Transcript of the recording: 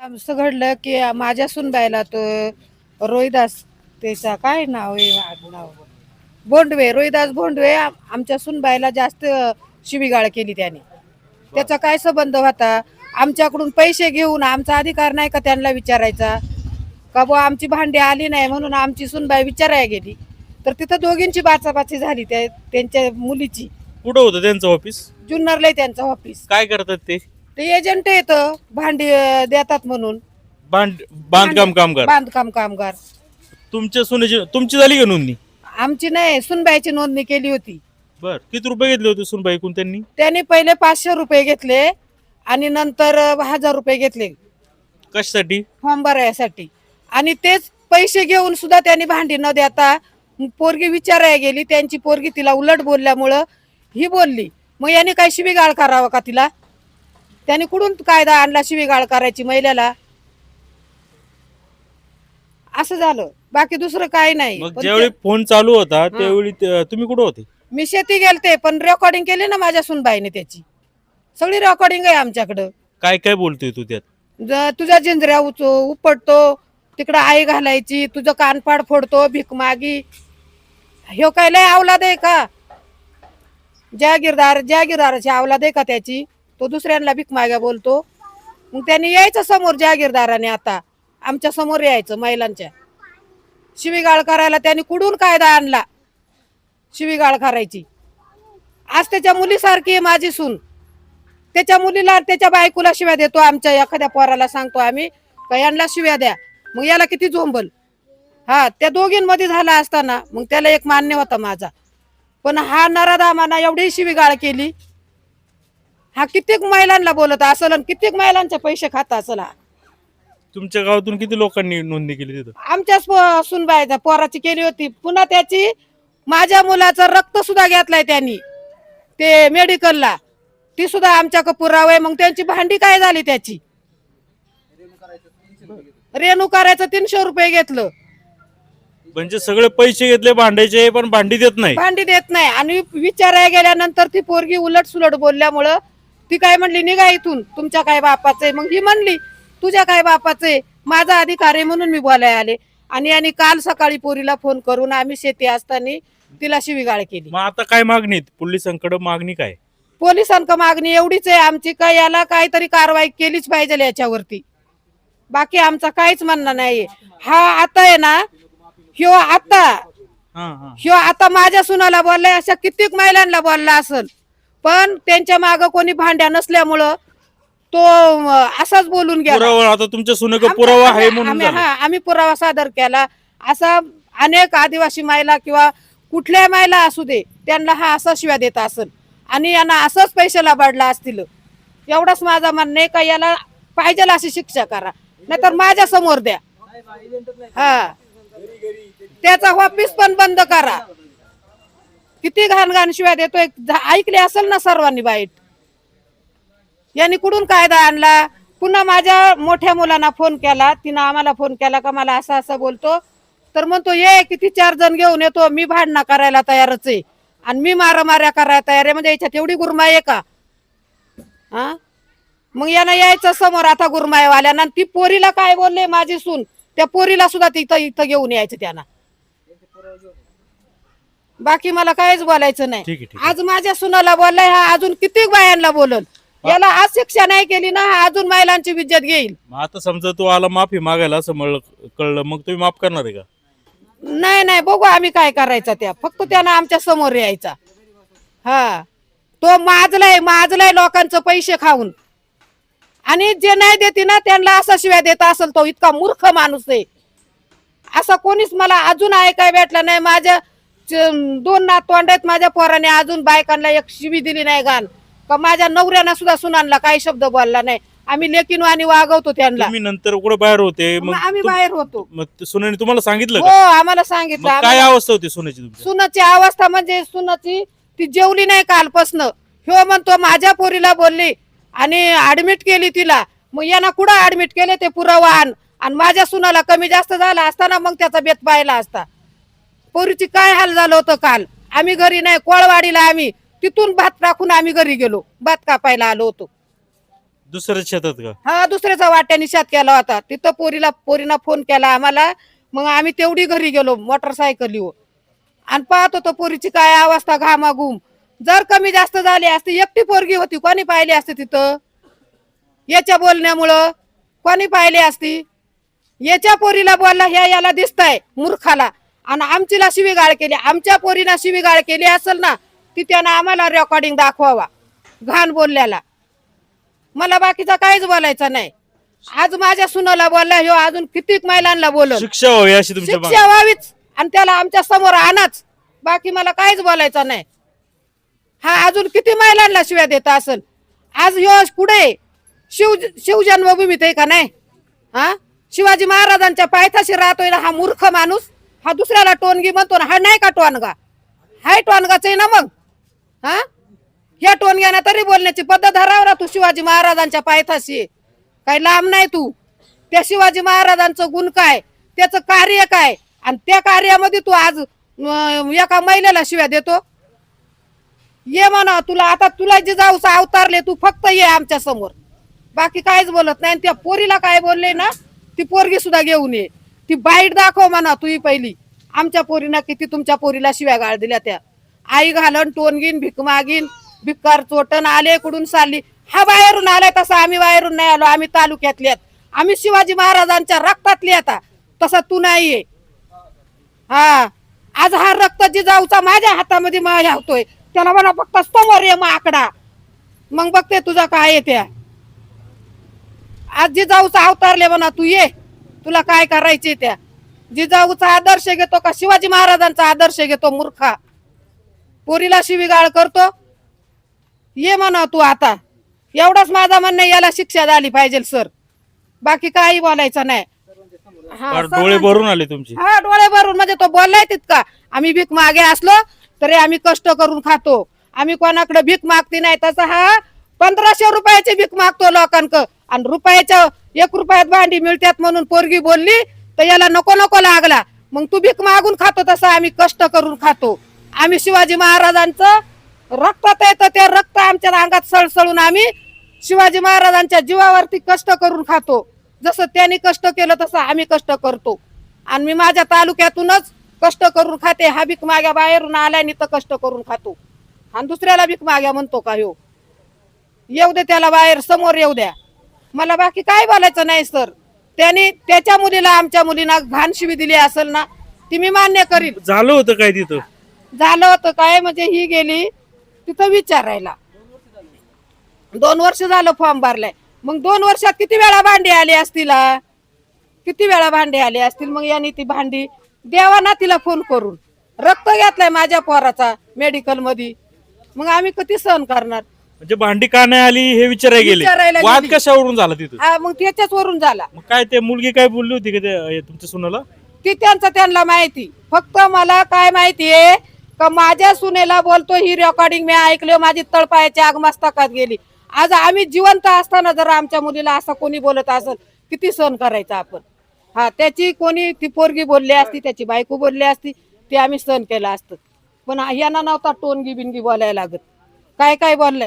असं घडलं की माझ्या सुनबाईला तो रोहिदास त्याचा काय नाव आहे? आडनाव बोंडवे रोहिदास बोंडवे आम- आमच्या सुनबाईला जास्त शिवीगाळ केली त्याने. त्याचा काय संबंध होता? आमच्याकडून पैसे घेऊन आमचा अधिकार नाही का त्यांना विचारायचा? का बुवा आमची भांडी आली नाही म्हणून आमची सुनबाई विचारायला गेली. तर तिथं दोघींची बाचाबाची झाली त्या त्यांच्या मुलीची. कुठं होतं त्यांचं ऑफिस जुन्नरला त्यांचं ऑफिस काय करतात ते? ते एजंट येतं भांडी अं, देतात म्हणून. बांध बांधकाम कामगार. बांधकाम कामगार. तुमच्या सुनेची तुमची झाली का नोंदणी? आमची नाही सुनबाईची नोंदणी केली होती. बर किती रुपये घेतले होते सुनबाई ऐकून त्यांनी? त्यांनी पहिले पाचशे रुपये घेतले आणि नंतर अं, हजार रुपये घेतले. कशासाठी? फॉर्म भरायसाठी. आणि तेच पैसे घेऊन सुद्धा त्यांनी भांडी न देता पोरगी विचारायला गेली. त्यांची पोरगी तिला उलट बोलल्यामुळं ही बोलली. मग याने काय शिवीगाळ करावं का तिला? त्यांनी कुठून कायदा आणला शिवीगाळ करायची महिलेला? असं झालं. बाकी दुसरं काही नाही. मग पण ज्यावेळी ते- फोन चालू होता त्यावेळी ते- तुम्ही कुठं होते? मी शेती गेलते पण रेकॉर्डिंग केली ना माझ्या सुनबाईने त्याची. सगळी रेकॉर्डिंग आहे आमच्याकडं. काय काय बोलतोय तू त्यात? ज- तुझ्या जिंजऱ्या उच उपटतो तिकडं आई घालायची तुझं कानपाड फोडतो भीक मागी. ह्यो काय लय अवलाद आहे का? जागीरदार जागीरदाराची अवलाद आहे का त्याची? तो दुसऱ्यांना भीक माग्या बोलतो. मग त्यांनी यायचं समोर जागीरदाराने आता. आमच्यासमोर यायचं महिलांच्या. शिवीगाळ करायला त्यांनी कुठून कायदा आणला? शिवीगाळ करायची. आज त्याच्या मुलीसारखी आहे माझी सून. त्याच्या मुलीला त्याच्या बायकोला शिव्या देतो आमच्या एखाद्या पोराला सांगतो आम्ही. का यांना शिव्या द्या. मग याला किती झोंबल? हा त्या दोघींमध्ये झाला असताना मग त्याला एक मान्य होता माझा. पण हा नराधामाना एवढी शिवीगाळ केली. हा कित्येक महिलांना बोलत असल आणि कित्येक महिलांचे पैसे खात असल. हा तुमच्या गावातून किती लोकांनी नोंदणी केली तिथं? आमच्याच पो- सुनबाईचा पोराची केली होती. पुन्हा त्याची माझ्या मुलाचं रक्त सुद्धा घेतलाय त्यांनी. ते मेडिकलला. ती सुद्धा आमच्या पुरावे मग त्यांची भांडी काय झाली त्याची? रेणू करायचं तीनशे रुपये घेतलं. म्हणजे सगळे पैसे घेतले भांडायचे पण भांडी देत नाही. भांडी देत नाही. आणि विचारायला गेल्यानंतर ती पोरगी उलट सुलट बोलल्यामुळं ती काय म्हणली निघा इथून तुमच्या काय बापाचे मग ही म्हणली तुझ्या काय बापाचे माझा अधिकार आहे म्हणून मी बोलायला आले. आणि आणि काल सकाळी पोरीला फोन करून आम्ही शेती असताना तिला शिवीगाळ केली. मग आता काय मागणी? पोलिसांकडे मागणी काय? पोलिसांक मागणी एवढीच आहे आमची काय याला काहीतरी कारवाई केलीच पाहिजे याच्यावरती. बाकी आमचा काहीच म्हणणं नाहीये. हा आता आहे ना ह्यो आता हा हा. ह्यो आता माझ्या सुनाला बोललाय अशा कित्येक महिलांना बोलला असल. पण त्यांच्या माग कोणी भांड्या नसल्यामुळं तो असाच बोलून गेला. आता तुमच्या सुनेक पुरावा आहे आम्ही- म्हणून आम्ही- झालं. हा, आम्ही पुरावा सादर केला. असा अनेक आदिवासी महिला किंवा कुठल्या महिला असू दे त्यांना हा असा शिव्या देत असेल आणि यांना असंच पैसे लबाडला असतील. एवढंच माझा म्हणणं आहे का याला पाहिजे अशी शिक्षा करा. नाहीतर माझ्यासमोर द्या. हा. त्याचा ऑफिस पण बंद करा. किती घाण घाण शिव्या देतोय ऐकले असेल ना सर्वांनी वाईट? यांनी कुठून कायदा आणला? पुन्हा माझ्या मोठ्या मुलांना फोन केला. तिनं आम्हाला फोन केला का मला असं असं बोलतो. तर म्हणतो ये किती चार जण घेऊन येतो. मी भांडणं करायला तयारच आहे. आणि मी मारामाऱ्या करायला तयार आहे. म्हणजे याच्यात एवढी गुरमाय आहे का? हा? मग यानं यायचं समोर आता गुरमाईवाल्यानं. आणि ती पोरीला काय बोलले? माझी सून. त्या पोरीला सुद्धा तिथं इथं घेऊन यायचं त्यांना. बाकी मला काहीच बोलायचं नाही. ठीक आहे, ठीक आहे. आज माझ्या सुनाला बोललाय हा अजून किती बायांना बोलल? याला आज शिक्षा नाही केली ना हा अजून महिलांची विज्जत घेईल. मग आता समजा तू आला माफी मागायला असं म्हणलं कळलं मग तुम्ही माफ करणार आहे का? नाही नाही बघू आम्ही काय करायचं त्या. फक्त त्यानं आमच्यासमोर यायचा. हा. तो माजलाय माजलाय लोकांचं पैसे खाऊन. आणि जे नाही देते ना त्यांना असा शिव्या देत असेल तो इतका मूर्ख माणूस आहे. असा कोणीच मला अजून ऐकाय भेटला नाही. माझ्या च- दोन नातवंड आहेत माझ्या पोराने अजून बायकांना एक शिवी दिली नाही गान का माझ्या नवऱ्यानं सुद्धा सुनांना काही शब्द बोलला नाही. आम्ही लेकीनो आणि वागवतो त्यांना. तुम्ही नंतर कुठे बाहेर होते? मग आम्ही तुम- बाहेर होतो. मग ते सुनेने तुम्हाला सांगितलं हो का आम्हाला सांगितलं. मग काय आम्हाला- अवस्था होती सुनेची सुनाची अवस्था म्हणजे सुनाची ती जेवली नाही कालपासनं. ह्यो म्हणतो माझ्या पोरीला बोलली आणि ऍडमिट केली तिला. मग यांना कुठं ऍडमिट केले ते पुरावा आण. आणि माझ्या सुनाला कमी जास्त झाला असताना मग त्याचा बेत पाहिला असता. पोरीची काय हाल झालं होतं काल? आम्ही घरी नाही कोळवाडीला आम्ही. तिथून भात टाकून आम्ही घरी गेलो. भात कापायला आलो होतो. दुसऱ्या शेतात का? हा दुसऱ्याचा वाट्याने शेत केला होता. तिथं पोरीला पोरीनं फोन केला आम्हाला. मग आम्ही तेवढी घरी गेलो मोटरसायकलीवर आणि पाहत होतो पोरीची काय अवस्था घामाघूम. जर कमी जास्त झाली असती एकटी पोरगी होती कोणी पाहिली असते तिथं? याच्या बोलण्यामुळं कोणी पाहिली असती? याच्या पोरीला बोलला ह्या याला दिसतंय मूर्खाला. आणि आमचीला शिवीगाळ केली आमच्या पोरीला शिवीगाळ केली असेल ना ती त्यानं आम्हाला रेकॉर्डिंग दाखवावा घाण बोलल्याला. मला बाकीचा काहीच बोलायचं नाही. आज माझ्या सुनाला बोलला ह्यो अजून कितीक महिलांना बोलल? शिक्षा व्हावी अशी तुमच्या. शिक्षा व्हावीच आणि त्याला आमच्यासमोर आणाच. बाकी मला काहीच बोलायचं नाही. हा अजून किती महिलांना शिव्या देत असेल? आज ह्यो पुढे शिव शिवजन्मभूमीत आहे का नाही? हा? शिवाजी महाराजांच्या पायथाशी राहतोय ना हा मूर्ख माणूस? हा दुसऱ्याला टोनगी म्हणतो ना हा नाही का टोनगा? हाय टोनगाच आहे ना मग? हा? ह्या टोनग्यानं तरी बोलण्याची पद्धत हराव ना तू शिवाजी महाराजांच्या पायथाशी काही लांब नाही तू. त्या शिवाजी महाराजांचं गुण काय? त्याचं कार्य काय? आणि त्या कार्यामध्ये तू आज एका महिलेला शिव्या देतो. ये म्हणा तुला आता तुला जे जाऊसा अवतारले तू फक्त ये आमच्यासमोर. बाकी काहीच बोलत नाही आणि त्या पोरीला काय बोलले ना ती पोरगी सुद्धा घेऊन ये. ती बाईट दाखव म्हणा तुही पहिली. आमच्या पोरीनं किती तुमच्या पोरीला शिव्या गाळ दिल्या त्या. आई घालन टोनगीन भिक मागीन भिक्कार चोटन आले कुडून चालली. हा बाहेरून आलाय तसा आम्ही बाहेरून नाही आलो आम्ही तालुक्यातल्यात आम्ही शिवाजी महाराजांच्या रक्तातले आता. तसा तू नाहीये. हा. आज हा रक्त जिजाऊचा माझ्या हातामध्ये माझ्या होतोय त्याला म्हणा फक्त समोर ये मग आकडा. मग बघते तुझा काय आहे त्या. आज जिजाऊचा अवतारले म्हणा तू ये. तुला काय करायचे त्या? जिजाऊचा आदर्श घेतो का? शिवाजी महाराजांचा आदर्श घेतो मूर्खा. पोरीला शिवीगाळ करतो. ये म्हणा तू आता. एवढंच माझा म्हणणं याला शिक्षा झाली पाहिजे सर. बाकी काही बोलायचं नाही. हा, फार सर डोळे भरून आले तुमचे. हा डोळे भरून म्हणजे तो बोललाय तितका. आम्ही भीक मागे असलो तरी आम्ही कष्ट करून खातो. आम्ही कोणाकडे भीक मागती नाही तसा हा पंधराशे रुपयाची भीक मागतो लोकांक. आणि रुपयाच्या एक रुपयात भांडी मिळतात म्हणून पोरगी बोलली तर याला नको नको लागला. मग तू भीक मागून खातो तसं आम्ही कष्ट करून खातो. आम्ही शिवाजी महाराजांचं रक्तात येतं त्या रक्त आमच्या अंगात सळसळून आम्ही शिवाजी महाराजांच्या जीवावरती कष्ट करून खातो. जसं त्यांनी कष्ट केलं तसं आम्ही कष्ट करतो. आणि मी माझ्या तालुक्यातूनच कष्ट करून खाते. हा भीक माग्या बाहेरून आल्याने तर कष्ट करून खातो. आणि दुसऱ्याला भीक माग्या म्हणतो का हो? येऊ दे त्याला बाहेर समोर येऊ द्या. मला बाकी काय बोलायचं नाही सर. त्यांनी त्याच्या मुलीला आमच्या मुलीला घाण शिवी दिली असेल ना ती मी मान्य करीन. झालं होतं काय तिथं? झालं होतं काय म्हणजे ही गेली तिथं विचारायला दोन वर्ष झालं फॉर्म भरलाय. मग दोन वर्षात किती वेळा भांडी आली असतील हा? किती वेळा भांडी आली असतील? मग यांनी ती भांडी द्यावा ना तिला फोन करून. रक्त घेतलाय माझ्या पोराचा मेडिकलमध्ये मग आम्ही किती सहन करणार? म्हणजे भांडी का नाही आली हे विचारायला गेले. वाद गेली. कशावरून झाला तिथं? हा मग त्याच्याच वरून झाला. मग काय ते मुलगी काय बोलली होती का ते हे तुमच्या सुनाला? ती त्यांचं त्यांना माहिती. फक्त मला काय माहितीये का माझ्या सुनेला बोलतो ही रेकॉर्डिंग मी ऐकलं माझी तळपायाची आग मस्तकात गेली. आज आम्ही जिवंत असताना जर आमच्या मुलीला असं कोणी बोलत असेल किती सहन करायचं आपण? हा त्याची कोणी ती पोरगी बोलली असती त्याची बायको बोलली असती ते आम्ही सहन केलं असतं. पण यांना नव्हता टोनगी बिनगी बोलायला लागत. काय काय बोललंय?